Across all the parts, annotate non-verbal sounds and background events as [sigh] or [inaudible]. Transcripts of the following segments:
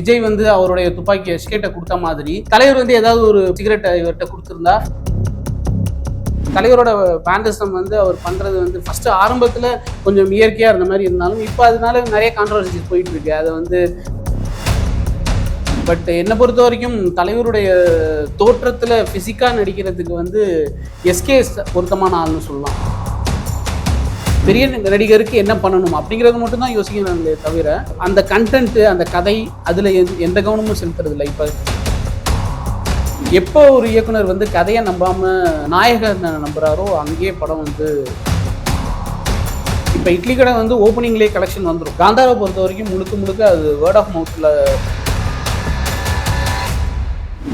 விஜய் வந்து அவருடைய துப்பாக்கி எஸ்கேட்டை கொடுத்த மாதிரி. தலைவர் வந்து ஏதாவது ஒரு சிகரெட்டை இவர்கிட்ட கொடுத்துருந்தா? தலைவரோட பேண்டசம் வந்து அவர் பண்ணுறது வந்து ஃபஸ்ட்டு ஆரம்பத்தில் கொஞ்சம் இயற்கையாக இருந்த மாதிரி இருந்தாலும் இப்போ அதனால நிறைய கான்ட்ரவர்சிஸ் போயிட்டு இருக்கு. அதை வந்து பட் என்னை பொறுத்த வரைக்கும் தலைவருடைய தோற்றத்தில் ஃபிசிக்காக நடிக்கிறதுக்கு வந்து எஸ்கே பொருத்தமான ஆள்னு சொல்லலாம். பெரிய நடிகருக்கு என்ன பண்ணணும் அப்படிங்கிறது மட்டும் தான் யோசிக்கிறாங்களே தவிர அந்த கண்டென்ட்டு அந்த கதை அதில் எந்த கவனமும் செலுத்துறதில்லை. இப்போ எப்போ ஒரு இயக்குனர் வந்து கதையை நம்பாம நாயகர் நம்புறாரோ அங்கேயே படம் வந்து இப்போ இட்லி கடை வந்து ஓப்பனிங்லேயே கலெக்ஷன் வந்துடும் காந்தாரை பொறுத்த வரைக்கும் முழுக்க முழுக்க அது வேர்ட் ஆஃப் மவுத்தில்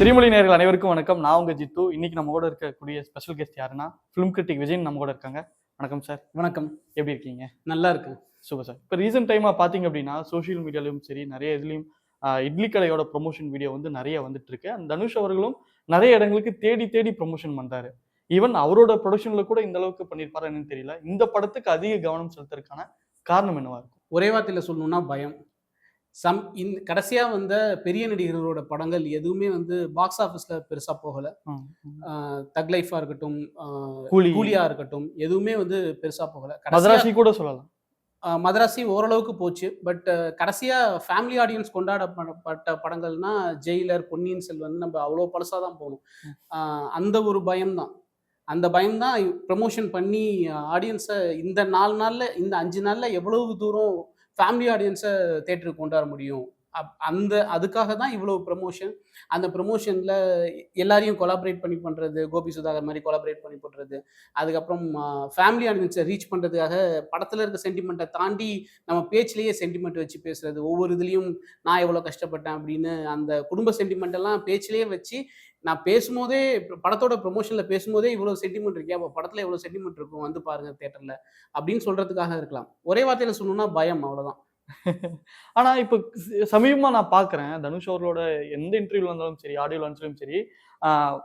திருமொழி நேர்கள் அனைவருக்கும் வணக்கம். நான் உங்கள் ஜித்து. இன்னைக்கு நம்ம கூட இருக்கக்கூடிய ஸ்பெஷல் கெஸ்ட் யாருன்னா ஃபிலிம் கிரிட்டிக் விஜய் நம்ம கூட இருக்காங்க. வணக்கம் சார். வணக்கம். எப்படி இருக்கீங்க? நல்லா இருக்கு. Super sir. இப்போ ரீசெண்ட் டைமாக பார்த்தீங்க அப்படின்னா சோஷியல் மீடியாலையும் சரி நிறைய இதுலையும் இட்லி கடையோட ப்ரொமோஷன் வீடியோ வந்து நிறைய வந்துட்டு இருக்கு. அந்த தனுஷ் அவர்களும் நிறைய இடங்களுக்கு தேடி தேடி ப்ரொமோஷன் பண்றாரு. ஈவன் அவரோட ப்ரொடக்ஷன்ல கூட இந்த அளவுக்கு பண்ணியிருப்பாரு என்னன்னு தெரியல. இந்த படத்துக்கு அதிக கவனம் செலுத்துறதுக்கான காரணம் என்னவா இருக்கும்? ஒரே வார்த்தையில் சொல்லணும்னா பயம். சம் இந்த கடைசியாக வந்த பெரிய நடிகர்களோட படங்கள் எதுவுமே வந்து பாக்ஸ் ஆஃபீஸில் பெருசாக போகலை. தக் லைஃபாக இருக்கட்டும் ஆஹ், கூலி. கூலியா இருக்கட்டும் எதுவுமே வந்து பெருசா போகல. மதராசி கூட சொல்லலாம். மதராசி ஓரளவுக்கு போச்சு. பட் கடைசியா ஃபேமிலி ஆடியன்ஸ் கொண்டாடப்பட்ட படங்கள்னா ஜெயிலர் பொன்னியின் செல்வன் நம்ம அவ்வளோ பழசா தான் போகணும். அந்த ஒரு பயம்தான் அந்த பயம்தான் ப்ரமோஷன் பண்ணி ஆடியன்ஸை இந்த நாலு நாள்ல இந்த அஞ்சு நாள்ல எவ்வளவு தூரம் ஃபேமிலி ஆடியன்ஸை தேட்டருக்கு கொண்டு வர முடியும். அப்- அந்த அதுக்காக தான் இவ்வளோ ப்ரமோஷன் அந்த ப்ரமோஷனில் எல்லாரையும் கொலாபரேட் பண்ணி பண்ணுறது கோபி சுதாகர் மாதிரி கொலாபரேட் பண்ணி பண்ணுறது அதுக்கப்புறம் ஃபேமிலி ஆடியன்ஸை ரீச் பண்ணுறதுக்காக படத்தில் இருக்க சென்டிமெண்ட்டை தாண்டி நம்ம பேச்சிலேயே சென்டிமெண்ட் வச்சு பேசுறது. ஒவ்வொரு இதுலேயும் நான் எவ்வளோ கஷ்டப்பட்டேன் அப்படின்னு அந்த குடும்ப சென்டிமெண்ட்டெல்லாம் பேச்சிலேயே வச்சு நான் பேசும்போதே படத்தோட ப்ரொமோஷனில் பேசும்போதே இவ்வளோ சென்டிமெண்ட் இருக்கே அப்போ படத்தில் எவ்வளோ சென்டிமெண்ட் இருக்கும் வந்து பாருங்கள் தேட்டரில் அப்படின்னு சொல்கிறதுக்காக இருக்கலாம். ஒரே வார்த்தையில் சொல்லணும்னா பயம் அவ்வளோதான் ஆனால் இப்போ சமீபமாக நான் பார்க்குறேன் தனுஷ் அவர்களோட எந்த இன்டர்வியூவில் இருந்தாலும் சரி ஆடியோ இருந்தாலும் சரி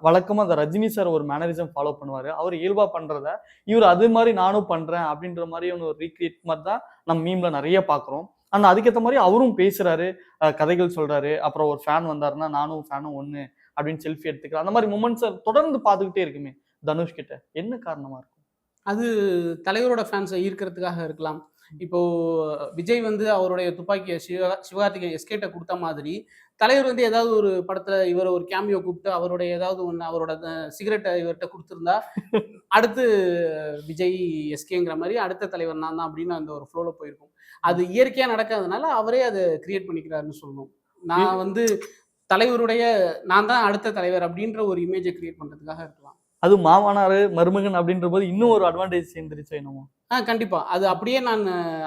வழக்கமாக அந்த ரஜினி சார் ஒரு மேனரிசம் ஃபாலோ பண்ணுவார். அவர் இயல்பாக பண்ணுறத இவர் அது மாதிரி நானும் பண்ணுறேன் அப்படின்ற மாதிரி ஒரு ரீக்ரியேட் மாதிரி தான் நம்ம மீமில் நிறைய பார்க்குறோம் ஆனால் அதுக்கேற்ற மாதிரி அவரும் பேசுகிறாரு கதைகள் சொல்கிறாரு அப்புறம் ஒரு ஃபேன் வந்தாருன்னா நானும் ஃபேனும் ஒன்று அப்படின்னு செல்ஃபி எடுத்துக்கிறேன். அந்த மாதிரி மூமெண்ட்ஸை தொடர்ந்து பார்த்துக்கிட்டே இருக்குமே தனுஷ் கிட்ட என்ன காரணமாக இருக்கும்? அது தலைவரோட ஃபேன்ஸை ஈர்க்கிறதுக்காக இருக்கலாம். இப்போ விஜய் வந்து அவருடைய துப்பாக்கியை சிவ சிவகார்த்திகை எஸ்கேட்டை கொடுத்த மாதிரி தலைவர் வந்து ஏதாவது ஒரு படத்துல இவரை ஒரு கேமியோ கூப்பிட்டு அவருடைய ஏதாவது ஒன்று அவரோட சிகரெட்டை இவர்கிட்ட கொடுத்துருந்தா [laughs] அடுத்து விஜய் எஸ்கேங்கிற மாதிரி அடுத்த தலைவர் நான் தான் அப்படின்னு அந்த ஒரு ஃப்ளோவில் போயிருக்கும். அது இயற்கையாக நடக்காதனால அவரே அதை கிரியேட் பண்ணிக்கிறாருன்னு சொல்லணும் நான் வந்து தலைவருடைய நான் தான் அடுத்த தலைவர் அப்படின்ற ஒரு இமேஜை கிரியேட் பண்ணுறதுக்காக இருக்கலாம்? அது மாமனார் மருமகன் அப்படின்ற போது இன்னும் ஒரு அட்வான்டேஜ் சேர்ந்துருச்சு என்னமோ. ஆ கண்டிப்பா. அது அப்படியே நான்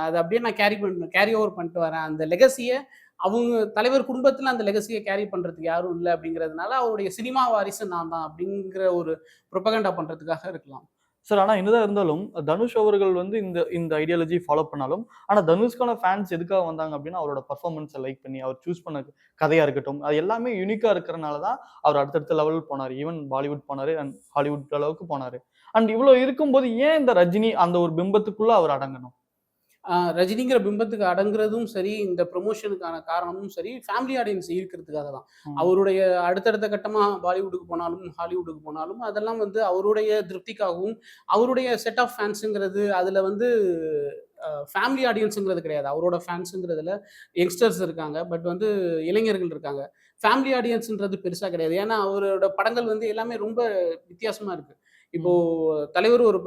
அது அப்படியே நான் கேரி பண்ண கேரி ஓவர் பண்ணிட்டு வரேன். அந்த லெகசியை அவங்க தலைவர் குடும்பத்தில் அந்த லெகசியை கேரி பண்ணுறதுக்கு யாரும் இல்லை அப்படிங்கிறதுனால அவருடைய சினிமா வாரிசு நான் தான் அப்படிங்கிற ஒரு ப்ரொபகண்டா பண்ணுறதுக்காக இருக்கலாம். சார் ஆனால் என்னதான் இருந்தாலும் தனுஷ் அவர்கள் வந்து இந்த இந்த ஐடியாலஜி ஃபாலோ பண்ணாலும் ஆனால் தனுஷ்கான ஃபேன்ஸ் எதுக்காக வந்தாங்க அப்படின்னா அவரோட பர்ஃபார்மன்ஸை லைக் பண்ணி அவர் சூஸ் பண்ண கதையாக இருக்கட்டும் அது எல்லாமே யூனிக்காக இருக்கிறனால தான் அவர் அடுத்தடுத்த லெவல் போனார். ஈவன் பாலிவுட் போனார் அண்ட் ஹாலிவுட் அளவுக்கு போனார். அண்ட் இவ்வளோ இருக்கும்போது ஏன் இந்த ரஜினி அந்த ஒரு பிம்பத்துக்குள்ளே அவர் அடங்கணும்? ரஜினிங்கிற பிம்பத்துக்கு அடங்குறதும் சரி இந்த ப்ரொமோஷனுக்கான காரணமும் சரி ஃபேமிலி ஆடியன்ஸ் ஈர்க்கிறதுக்காக தான். அவருடைய அடுத்தடுத்த கட்டமா பாலிவுட்டுக்கு போனாலும் ஹாலிவுட்டுக்கு போனாலும் அதெல்லாம் வந்து அவருடைய திருப்திக்காகவும் அவருடைய செட் ஆஃப் ஃபேன்ஸுங்கிறது அதுல வந்து ஃபேமிலி ஆடியன்ஸுங்கிறது கிடையாது. அவரோட ஃபேன்ஸுங்கிறதுல யங்ஸ்டர்ஸ் இருக்காங்க பட் வந்து இளைஞர்கள் இருக்காங்க. ஃபேமிலி ஆடியன்ஸ்ன்றது பெருசா கிடையாது. ஏன்னா அவரோட படங்கள் வந்து எல்லாமே ரொம்ப வித்தியாசமா இருக்கு. இப்போ தலைவர் ஒரு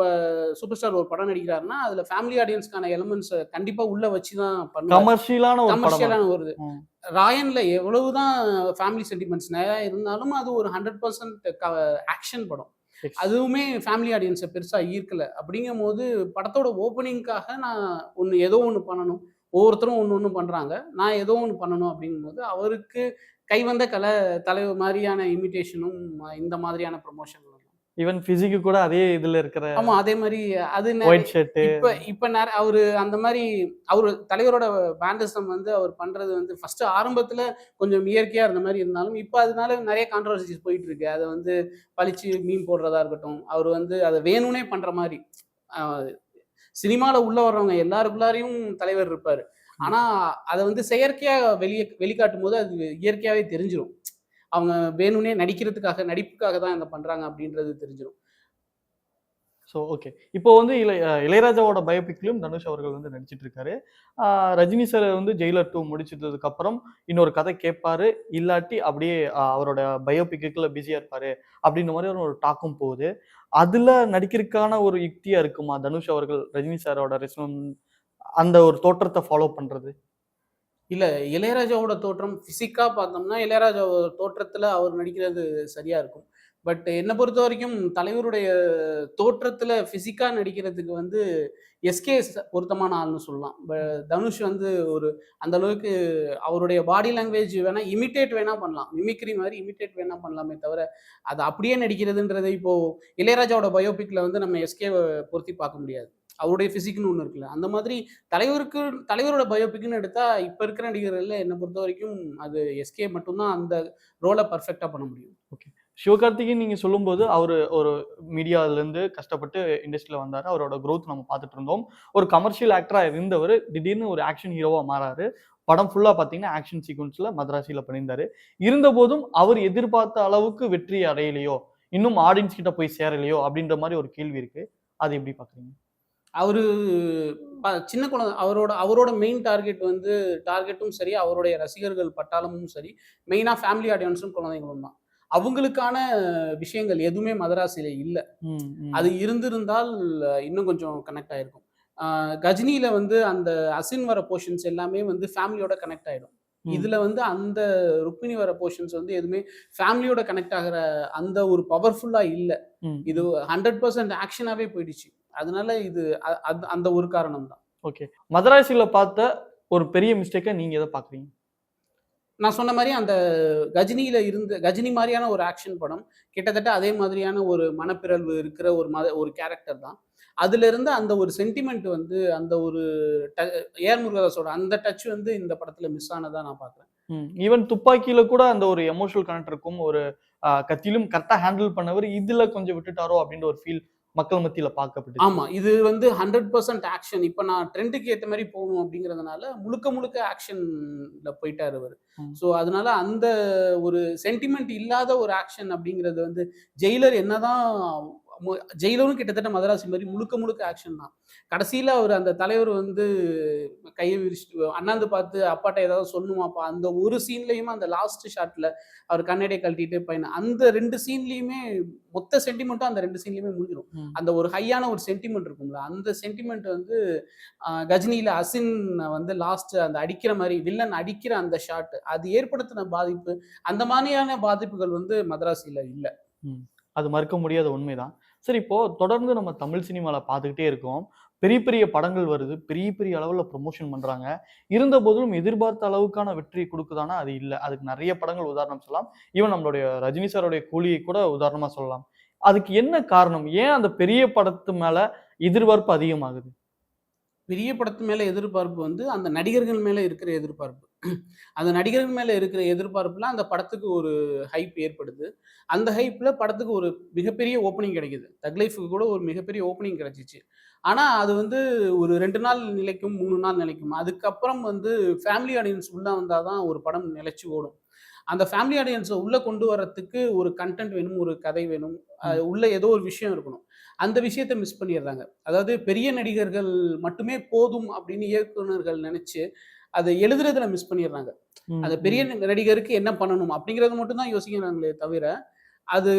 சூப்பர் ஸ்டார் ஒரு படம் நடிக்கிறாருன்னா அதுல ஃபேமிலி ஆடியன்ஸ்க்கான எலமெண்ட்ஸ் கண்டிப்பா உள்ள வச்சு தான் பண்ணுவாங்க கமர்ஷியலான ஒரு கமர்ஷியலான வருது ம். ராயன்ல எவ்வளவுதான் ஃபேமிலி சென்டிமெண்ட்ஸ் நிறைய இருந்தாலும் அது ஒரு ஹண்ட்ரட் பர்சன்ட் ஆக்ஷன் படம். அதுவுமே ஃபேமிலி ஆடியன்ஸை பெருசா ஈர்க்கல. அப்படிங்கும் போது படத்தோட ஓப்பனிங்காக நான் ஒன்று ஏதோ ஒன்று பண்ணணும். ஒவ்வொருத்தரும் ஒன்று ஒன்று பண்றாங்க. நான் ஏதோ ஒன்று பண்ணணும் அப்படிங்கும்போது அவருக்கு கைவந்த கலை தலைவர் மாதிரியான இமிட்டேஷனும் இந்த மாதிரியான ப்ரொமோஷன் ஈவன் பிசிக்கு கூட அதே இதுல இருக்கிற ஆமா அதே மாதிரி அது ஒயிட் ஷர்ட் இப்ப இப்ப அவரு அந்த மாதிரி அவரு தலைவரோட பேண்டசம் வந்து அவர் பண்றது வந்து ஃபர்ஸ்ட் ஆரம்பத்துல கொஞ்சம் இயற்கையா இருந்த மாதிரி இருந்தாலும் இப்ப அதனால நிறைய கான்ட்ரவர்சிஸ் போயிட்டு இருக்கு அதை வந்து பழிச்சு மீன் போடுறதா இருக்கட்டும் அவர் வந்து அதை வேணும்னே பண்ற மாதிரி. சினிமால உள்ள வர்றவங்க எல்லாருக்குள்ளாரையும் தலைவர் இருப்பாரு. ஆனா அதை வந்து செயற்கையா வெளியே வெளிக்காட்டும் போது அது இயற்கையாவே தெரிஞ்சிடும் அவங்க வேணும்னே நடிக்கிறதுக்காக நடிப்புக்காக தான் இதை பண்ணுறாங்க அப்படின்றது தெரிஞ்சிடும் ஸோ ஓகே இப்போ வந்து இளைய இளையராஜாவோட பயோபிக்லையும் தனுஷ் அவர்கள் வந்து நடிச்சிட்டு இருக்காரு. ரஜினி சார் வந்து ஜெயிலர் டூ முடிச்சதுக்கு அப்புறம் இன்னொரு கதை கேட்பாரு. இல்லாட்டி அப்படியே அவரோட பயோபிக்குள்ள பிஸியா இருப்பாரு அப்படின்ற மாதிரி ஒரு டாக்கும் போகுது. அதுல நடிக்கிறதுக்கான ஒரு யுக்தியா இருக்குமா தனுஷ் அவர்கள் ரஜினி சாரோட ரெஸ்டம் அந்த ஒரு தோற்றத்தை ஃபாலோ பண்றது? இல்லை இளையராஜாவோட தோற்றம் ஃபிசிக்காக பார்த்தோம்னா இளையராஜாவோட தோற்றத்தில் அவர் நடிக்கிறது சரியாக இருக்கும். பட் என்னை பொறுத்த வரைக்கும் தலைவருடைய தோற்றத்தில் ஃபிசிக்காக நடிக்கிறதுக்கு வந்து எஸ்கே பொருத்தமான ஆள்னு சொல்லலாம். தனுஷ் வந்து ஒரு அந்த அளவுக்கு அவருடைய பாடி லாங்குவேஜ் வேணால் இமிட்டேட் வேணால் பண்ணலாம். மிமிக்ரி மாதிரி இமிட்டேட் வேணால் பண்ணலாமே தவிர அது அப்படியே நடிக்கிறதுன்றது இப்போது இளையராஜாவோட பயோபிக்கில் வந்து நம்ம எஸ்கேவை பொருத்தி பார்க்க முடியாது. அவருடைய ஃபிசிக்னு ஒன்று இருக்குல்ல. அந்த மாதிரி தலைவருக்கு தலைவரோட பயோபிக்னு எடுத்தால் இப்போ இருக்கிற நடிகர்களில் என்னை பொறுத்த வரைக்கும் அது எஸ்கே மட்டும்தான் அந்த ரோலை பர்ஃபெக்டாக பண்ண முடியும். ஓகே சிவகார்த்திகேயன் நீங்கள் சொல்லும்போது அவர் ஒரு மீடியாவிலேருந்து கஷ்டப்பட்டு இண்டஸ்ட்ரியில் வந்தார். அவரோட க்ரோத் நம்ம பார்த்துட்டு இருந்தோம். ஒரு கமர்ஷியல் ஆக்டராக இருந்தவர் திடீர்னு ஒரு ஆக்ஷன் ஹீரோவாக மாறாரு. படம் ஃபுல்லாக பார்த்தீங்கன்னா ஆக்ஷன் சீக்வன்ஸில் மதராசியில் பண்ணியிருந்தார். இருந்தபோதும் அவர் எதிர்பார்த்த அளவுக்கு வெற்றி அடையலையோ இன்னும் ஆடியன்ஸ் கிட்ட போய் சேரலையோ அப்படின்ற மாதிரி ஒரு கேள்வி இருக்குது அது எப்படி பார்க்குறீங்க? அவர் சின்ன குழந்தை அவரோட அவரோட மெயின் டார்கெட் வந்து டார்கெட்டும் சரி அவருடைய ரசிகர்கள் பட்டாளமும் சரி மெயினாக ஃபேமிலி ஆடியன்ஸும் குழந்தைங்களும் தான். அவங்களுக்கான விஷயங்கள் எதுவுமே மதராசியில இல்லை. அது இருந்திருந்தால் இன்னும் கொஞ்சம் கனெக்ட் ஆயிருக்கும். கஜினியில வந்து அந்த அசின் வர போர்ஷன்ஸ் எல்லாமே வந்து ஃபேமிலியோட கனெக்ட் ஆயிடும். இதுல வந்து அந்த ருக்மிணி வர போர்ஷன்ஸ் வந்து எதுவுமே ஃபேமிலியோட கனெக்ட் ஆகிற அந்த ஒரு பவர்ஃபுல்லா இல்ல. இது ஹண்ட்ரட் பர்சன்ட் ஆக்ஷனாவே போயிடுச்சு. அதனால இது அந்த ஒரு காரணம் தான் ஓகே. மதராசியில பார்த்த ஒரு பெரிய மிஸ்டேக்கை நீங்க எதை பாக்குறீங்க நான் சொன்ன மாதிரி அந்த கஜினியில் இருந்த கஜினி மாதிரியான ஒரு ஆக்ஷன் படம் கிட்டத்தட்ட அதே மாதிரியான ஒரு மனப்பிறழ்வு இருக்கிற ஒரு மத ஒரு கேரக்டர் தான். அதுலேருந்து அந்த ஒரு சென்டிமெண்ட் வந்து அந்த ஒரு ட- ஏர் முருகதாஸோட அந்த டச் வந்து இந்த படத்தில் மிஸ் ஆனதாக நான் பார்க்குறேன் ஈவன் துப்பாக்கியில கூட அந்த ஒரு எமோஷனல் கனெக்ட் இருக்கும். ஒரு கத்திலும் கரெக்டாக ஹேண்டில் பண்ணவர் இதில் கொஞ்சம் விட்டுட்டாரோ அப்படின்ற ஒரு ஃபீல் மக்கள் மத்தியில பார்க்கப்பட்டு ஆமா இது வந்து ஹண்ட்ரட் பர்சன்ட் ஆக்ஷன் இப்ப நான் ட்ரெண்டுக்கு ஏத்த மாதிரி போகணும் அப்படிங்கறதுனால முழுக்க முழுக்க ஆக்ஷன்ல போயிட்டாரு அவர். ஸோ அதனால அந்த ஒரு சென்டிமெண்ட் இல்லாத ஒரு ஆக்ஷன் அப்படிங்கிறது வந்து ஜெயிலர் என்னதான் ஜெயிலரும் கிட்டத்தட்ட மதராசி மாதிரி முழுக்க முழுக்க ஆக்ஷன் தான். கடைசியில அவர் அந்த தலைவர் வந்து கையை விரிச்சிட்டு அண்ணாந்து பார்த்து அப்பாட்ட ஏதாவது சொல்லணுமாப்பா அந்த ஒரு சீன்லயுமே அந்த லாஸ்ட் ஷாட்ல அவர் கண்ணாடியை கழட்டிட்டு பையன் அந்த ரெண்டு சீன்லயுமே மொத்த சென்டிமெண்ட்டும் அந்த ரெண்டு சீன்லயுமே முடிஞ்சிடும். அந்த ஒரு ஹையான ஒரு சென்டிமெண்ட் இருக்கும்ல அந்த சென்டிமெண்ட் வந்து கஜினியில அசின் வந்து லாஸ்ட் அந்த அடிக்கிற மாதிரி வில்லன் அடிக்கிற அந்த ஷாட் அது ஏற்படுத்தின பாதிப்பு அந்த மாதிரியான பாதிப்புகள் வந்து மதராசியில இல்ல. அது மறுக்க முடியாத உண்மைதான். சரி இப்போ தொடர்ந்து நம்ம தமிழ் சினிமாவில் பார்த்துக்கிட்டே இருக்கோம். பெரிய பெரிய படங்கள் வருது. பெரிய பெரிய அளவில் ப்ரொமோஷன் பண்ணுறாங்க இருந்த போதிலும் எதிர்பார்த்த அளவுக்கான வெற்றி கொடுக்குதானா? அது இல்லை. அதுக்கு நிறைய படங்கள் உதாரணம் சொல்லலாம். ஈவன் நம்மளுடைய ரஜினி சாரோடைய கூலியை கூட உதாரணமாக சொல்லலாம். அதுக்கு என்ன காரணம்? ஏன் அந்த பெரிய படத்து மேலே எதிர்பார்ப்பு அதிகமாகுது? பெரிய படத்து மேலே எதிர்பார்ப்பு வந்து அந்த நடிகர்கள் மேலே இருக்கிற எதிர்பார்ப்பு. அந்த நடிகர்கள் மேலே இருக்கிற எதிர்பார்ப்புல அந்த படத்துக்கு ஒரு ஹைப் ஏற்படுது. அந்த ஹைப்பில் படத்துக்கு ஒரு மிகப்பெரிய ஓப்பனிங் கிடைக்குது. தக் லைஃபுக்கு கூட ஒரு மிகப்பெரிய ஓப்பனிங் கிடைச்சிச்சு. ஆனால் அது வந்து ஒரு ரெண்டு நாள் நிலைக்கும் மூணு நாள் நிலைக்கும். அதுக்கப்புறம் வந்து ஃபேமிலி ஆடியன்ஸ் உள்ளே வந்தால் தான் ஒரு படம் நிலைச்சி ஓடும். அந்த ஃபேமிலி ஆடியன்ஸை உள்ளே கொண்டு வரத்துக்கு ஒரு கண்டென்ட் வேணும் ஒரு கதை வேணும். உள்ளே உள்ள ஏதோ ஒரு விஷயம் இருக்கணும். அந்த விஷயத்தை மிஸ் பண்ணிடுறாங்க. அதாவது பெரிய நடிகர்கள் மட்டுமே போதும் அப்படின்னு இயக்குனர்கள் நினைச்சு அதை எழுதுறதுல மிஸ் பண்ணிடுறாங்க. அந்த பெரிய நடிகருக்கு என்ன பண்ணணும் அப்படிங்கறது மட்டும் தான் யோசிக்கிறாங்களே தவிர அது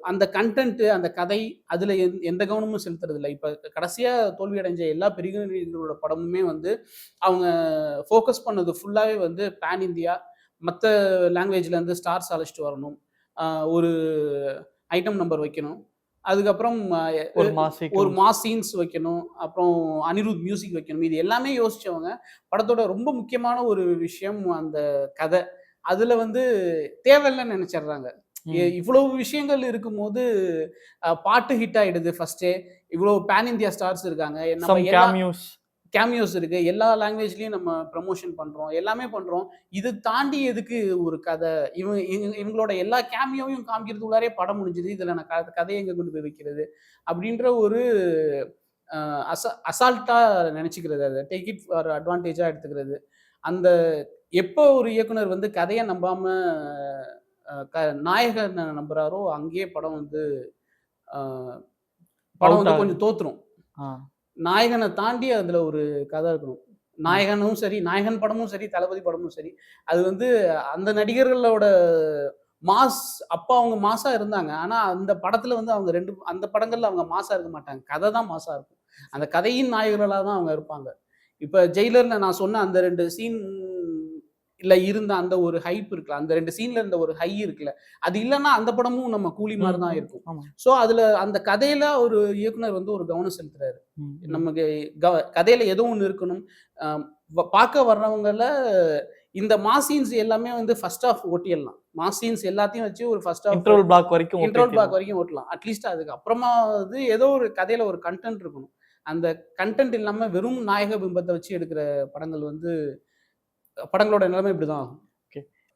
அந்த கண்டென்ட் அந்த கதை அதுல எந்த- எந்த கவனமும் செலுத்துறது இல்லை இப்ப கடைசியா தோல்வி அடைஞ்ச எல்லா பெரிய நடிகர்களோட படமுமே வந்து அவங்க ஃபோக்கஸ் பண்ணது ஃபுல்லாவே வந்து பேன் இந்தியா மற்ற லாங்குவேஜ்ல இருந்து ஸ்டார்ஸ் அழைச்சிட்டு வரணும். ஒரு ஐட்டம் நம்பர் வைக்கணும். அதுக்கப்புறம் ஒரு மாசி ஒரு மாஸ் சீன்ஸ் வைக்கணும் அப்புறம் அனிருத் மியூசிக் வைக்கணும் இது எல்லாமே யோசிச்சவங்க. படத்தோட ரொம்ப முக்கியமான ஒரு விஷயம் அந்த கதை. அதுல வந்து தேவையில்லைன்னு நினைச்சிடுறாங்க. இவ்வளவு விஷயங்கள் இருக்கும்போது பாட்டு ஹிட் ஆயிடுது ஃபர்ஸ்டே இவ்வளவு பேன் இந்தியா ஸ்டார்ஸ் இருக்காங்க கேமியோஸ் கேமியோஸ் இருக்கு. எல்லா லாங்குவேஜ்லயும் நம்ம ப்ரமோஷன் பண்றோம். எல்லாமே பண்றோம். இது தாண்டி எதுக்கு ஒரு கதை? இவங்க இவங்க- இவங்களோட எல்லா கேமியோவையும் காமிக்கிறதுக்குள்ளாரே படம் முடிஞ்சுது. இதுல நான் க- கதையை எங்க கொண்டு போய் வைக்கிறது? அப்படின்ற ஒரு அச அசால்ட்டாக நினச்சிக்கிறது அதை. டேக் இட் ஃபார் அட்வான்டேஜாக எடுத்துக்கிறது. அந்த எப்போ ஒரு இயக்குனர் வந்து கதையை நம்பாம அஹ், க நாயகனை நம்புறாரோ அங்கேயே படம் வந்து படம் வந்து. கொஞ்சம் தோத்துரும். நாயகனை தாண்டி அதில் ஒரு கதை இருக்கணும். நாயகனும் சரி நாயகன் படமும் சரி தளபதி படமும் சரி அது வந்து அந்த நடிகர்களோட மாஸ் அப்போ அவங்க மாசா இருந்தாங்க. ஆனா அந்த படத்துல வந்து அவங்க ரெண்டு அந்த படங்கள்ல அவங்க மாசா இருக்க மாட்டாங்க. கதை தான் மாசா இருக்கும். அந்த கதையின் நாயகர்களாக தான் அவங்க இருப்பாங்க. இப்ப ஜெயிலர்ல நான் சொன்ன அந்த ரெண்டு சீன் இல்ல இருந்த அந்த ஒரு ஹைப் இருக்குல்ல அந்த ரெண்டு சீன்ல இருந்த ஒரு ஹை இருக்குல்ல அது இல்லைன்னா அந்த படமும் நம்ம கூலி மாதிரி தான் இருக்கும். ஸோ அதுல அந்த கதையில ஒரு இயக்குனர் வந்து ஒரு கவனம் செலுத்துறாரு. நமக்கு கதையில ஏதோ ஒன்று இருக்கணும். பார்க்க வர்றவங்கள இந்த மாசீன்ஸ் எல்லாமே வந்து ஃபர்ஸ்ட் ஆஃப் ஓட்டிடலாம். மாசீன்ஸ் எல்லாத்தையும் வச்சு ஒரு ஃபர்ஸ்ட் ஆஃப் இன்டர்வல் பிளாக் வரைக்கும் இன்ட்ரோல். பிளாக் வரைக்கும் ஓட்டலாம். அட்லீஸ்ட் அதுக்கு அப்புறமா வந்து ஏதோ ஒரு கதையில ஒரு கண்டென்ட் இருக்கணும். அந்த கண்டென்ட் இல்லாம வெறும் நாயக பிம்பத்தை வச்சு எடுக்கிற படங்கள் வந்து படங்களோட நிலைமை இப்படிதான் ஆகும்.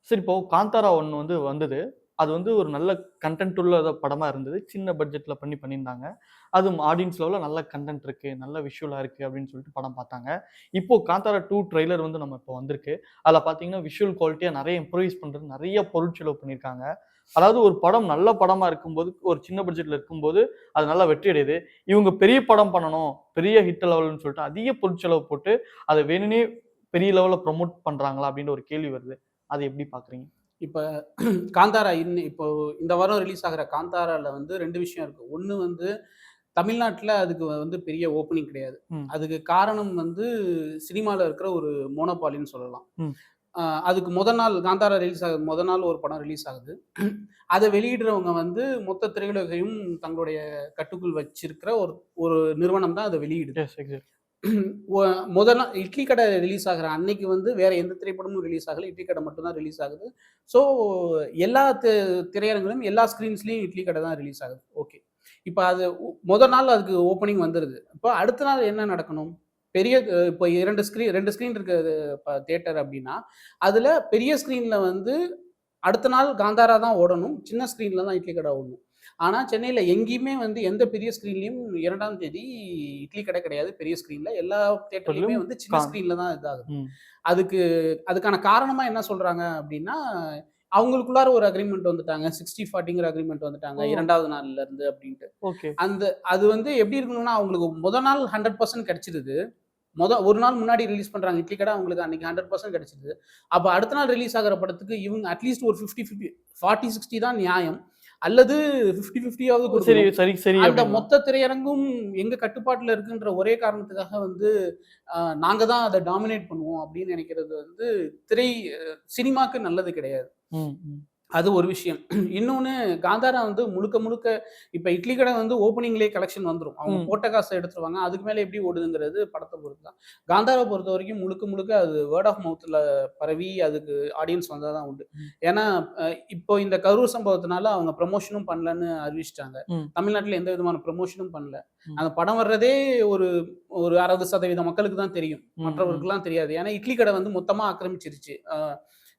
சரி இப்போ காந்தாரா ஒன்று வந்து வந்தது. அது வந்து ஒரு நல்ல கண்டென்ட் உள்ள படமா இருந்தது. சின்ன பட்ஜெட்ல பண்ணி பண்ணியிருந்தாங்க. அது ஆடியன்ஸ் லெவலில் நல்ல கண்டென்ட் இருக்கு நல்ல விஷுவலா இருக்கு அப்படின்னு சொல்லிட்டு படம் பார்த்தாங்க. இப்போ காந்தாரா டூ ட்ரெய்லர் வந்து நம்ம இப்போ வந்திருக்கு. அதில் பார்த்தீங்கன்னா விஷுவல் குவாலிட்டியாக நிறைய இம்ப்ரூவைஸ் பண்றது நிறைய பொருட்செலவு பண்ணியிருக்காங்க. அதாவது ஒரு படம் நல்ல படமா இருக்கும்போது ஒரு சின்ன பட்ஜெட்ல இருக்கும்போது அது நல்லா வெற்றி அடையுது. இவங்க பெரிய படம் பண்ணணும் பெரிய ஹிட் லெவல்னு சொல்லிட்டு அதிக பொருட்செலவு போட்டு அதை வேணும்னே பெரிய லெவலில் ப்ரொமோட் பண்றாங்களா அப்படின்ற ஒரு கேள்வி வருது. அதை எப்படி பாக்குறீங்க? இப்போ காந்தாரா இன்னும் இப்போ இந்த வாரம் ரிலீஸ் ஆகிற காந்தாரால வந்து ரெண்டு விஷயம் இருக்கு. ஒன்று வந்து தமிழ்நாட்டில் அதுக்கு வந்து பெரிய ஓப்பனிங் கிடையாது. அதுக்கு காரணம் வந்து சினிமாவில் இருக்கிற ஒரு மோனோபாலின்னு சொல்லலாம். அதுக்கு முத நாள் காந்தாரா ரிலீஸ் ஆகுது. முத நாள் ஒரு படம் ரிலீஸ் ஆகுது. அதை வெளியிடுறவங்க வந்து மொத்த திரையுலகையும் தங்களுடைய கட்டுக்குள் வச்சிருக்கிற ஒரு ஒரு நிறுவனம் தான் அதை வெளியிடுது. முதல் நாள் இட்லி கடை ரிலீஸ் ஆகிற அன்னைக்கு வந்து வேற எந்த திரைப்படமும் ரிலீஸ் ஆகல. இட்லி கடை மட்டும்தான் ரிலீஸ் ஆகுது. ஸோ எல்லா திரையரங்களும் எல்லா ஸ்க்ரீன்ஸ்லையும் இட்லி கடை தான் ரிலீஸ் ஆகுது. ஓகே இப்போ அது முதல் நாள் அதுக்கு ஓப்பனிங் வந்துடுது இப்போ அடுத்த நாள் என்ன நடக்கணும்? பெரிய இப்போ இரண்டு ஸ்க்ரீன் ரெண்டு ஸ்க்ரீன் இருக்குது தேட்டர் அப்படின்னா அதில் பெரிய ஸ்க்ரீனில் வந்து அடுத்த நாள் காந்தாரா தான் ஓடணும். சின்ன ஸ்க்ரீனில் தான் இட்லி கடை ஓடணும். ஆனால் சென்னையில் எங்கேயுமே வந்து எந்த பெரிய ஸ்க்ரீன்லையும் இரண்டாம் தேதி இட்லி கடை கிடையாது பெரிய ஸ்க்ரீனில் எல்லா தேட்டர்லையுமே வந்து சின்ன ஸ்க்ரீனில் தான் இதாகுது. ம். அதுக்கு அதுக்கான காரணமாக என்ன சொல்கிறாங்க அப்படின்னா அவங்களுக்குள்ளார ஒரு அக்ரிமெண்ட் வந்துட்டாங்க. சிக்ஸ்டி ஃபார்ட்டிங்கிற அக்ரிமெண்ட் வந்துட்டாங்க. இரண்டாவது நாள்ல இருந்து அப்படின்ட்டு. ஓகே. அந்த அது வந்து எப்படி இருக்கணும்னா அவங்களுக்கு முத நாள் ஹண்ட்ரட் பர்சன்ட் கிடைச்சிருது. முத ஒரு நாள் முன்னாடி ரிலீஸ் பண்றாங்க இட்லி கடை அவங்களுக்கு அன்னைக்கு ஹண்ட்ரட் பர்சன்ட் கிடைச்சிருது. அப்போ அடுத்த நாள் ரிலீஸ் ஆகிற படத்துக்கு இவங்க அட்லீஸ்ட் ஒரு ஃபிஃப்டி ஃபிஃப்டி ஃபார்ட்டி சிக்ஸ்டி தான் நியாயம். அல்லது ஃபிஃப்டி ஃபிஃப்டியாவது சரி சரி சரி அந்த. மொத்த திரையரங்கும் எங்க கட்டுப்பாட்டுல இருக்குன்ற ஒரே காரணத்துக்காக வந்து நாங்க தான் அதை டாமினேட் பண்ணுவோம் அப்படின்னு நினைக்கிறது வந்து திரை சினிமாக்கு நல்லது கிடையாது. அது ஒரு விஷயம் இன்னொன்று காந்தாரா வந்து முழுக்க முழுக்க இப்போ இட்லி கடை வந்து ஓப்பனிங்லேயே கலெக்ஷன் வந்துடும் அவங்க. போட்ட காசை எடுத்துருவாங்க அதுக்கு மேலே எப்படி ஓடுதுங்கிறது படத்தை பொறுத்து தான் காந்தாரா பொறுத்த வரைக்கும் முழுக்க முழுக்க அது வேர்ட் ஆஃப் மவுத்தில் பரவி அதுக்கு ஆடியன்ஸ் வந்தால் தான் உண்டு. ஏன்னா இப்போ இந்த கரூர் சம்பவத்தினால அவங்க ப்ரமோஷனும் பண்ணலன்னு அறிவிச்சிட்டாங்க. தமிழ்நாட்டில் எந்த விதமான ப்ரமோஷனும் பண்ணல. அந்த படம் வர்றதே ஒரு ஒரு அறுபது சதவீத மக்களுக்கு தான் தெரியும். மற்றவர்களுக்குலாம் தெரியாது ஏன்னா இட்லி கடை வந்து மொத்தமாக ஆக்கிரமிச்சிருச்சு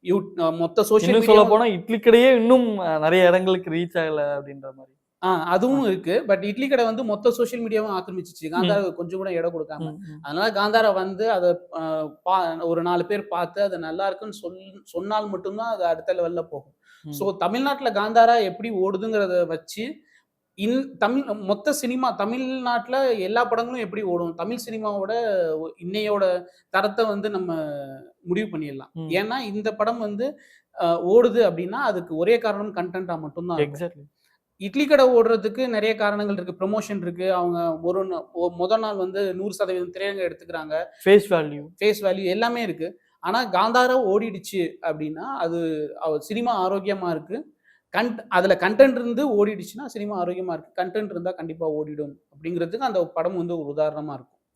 யூ மொத்த சோஷியல் சொல்ல போனா இட்லி கடையே இன்னும் நிறைய இடங்களுக்கு ரீச் ஆகல அப்படின்ற மாதிரி. ஆ அதுவும் இருக்கு. பட் இட்லி கடை வந்து மொத்த சோஷியல் மீடியாவும் ஆக்கிரமிச்சிச்சு. காந்தாரா கொஞ்சம் கூட இடம் கொடுக்காம. அதனால காந்தாரா வந்து அதை ஒரு நாலு பேர் பார்த்து அது நல்லா இருக்குன்னு சொல் சொன்னால் மட்டும்தான் அது அடுத்த லெவல்ல போகும். ஸோ தமிழ்நாட்டில் காந்தாரா எப்படி ஓடுதுங்கிறத வச்சு இன் தமிழ் மொத்த சினிமா தமிழ்நாட்டில் எல்லா படங்களும் எப்படி ஓடும்? தமிழ் சினிமாவோட இன்னையோட தரத்தை வந்து நம்ம முடிவு பண்ணிடலாம். ஏன்னா இந்த படம் வந்து ஓடுது அப்படின்னா அதுக்கு ஒரே காரணம் கண்டென்ட்டா மட்டும்தான். எக்ஸாக்ட்லி இட்லி கடை ஓடுறதுக்கு நிறைய காரணங்கள் இருக்கு. ப்ரொமோஷன் இருக்கு. அவங்க ஒரு நா- ஒ- முத நாள் வந்து நூறு சதவீதம் திரையரங்க எடுத்துக்கிறாங்க. ஃபேஸ் வேல்யூ ஃபேஸ் வேல்யூ எல்லாமே இருக்கு. ஆனா காந்தாரா ஓடிடுச்சு அப்படின்னா அது சினிமா ஆரோக்கியமா இருக்கு. கண்ட் அதில் கண்டென்ட் இருந்து ஓடிடுச்சுன்னா சினிமா ஆரோக்கியமாக இருக்குது கண்டென்ட் இருந்தால் கண்டிப்பாக ஓடிடும். அப்படிங்கிறதுக்கு அந்த படம் வந்து ஒரு உதாரணமாக இருக்கும்.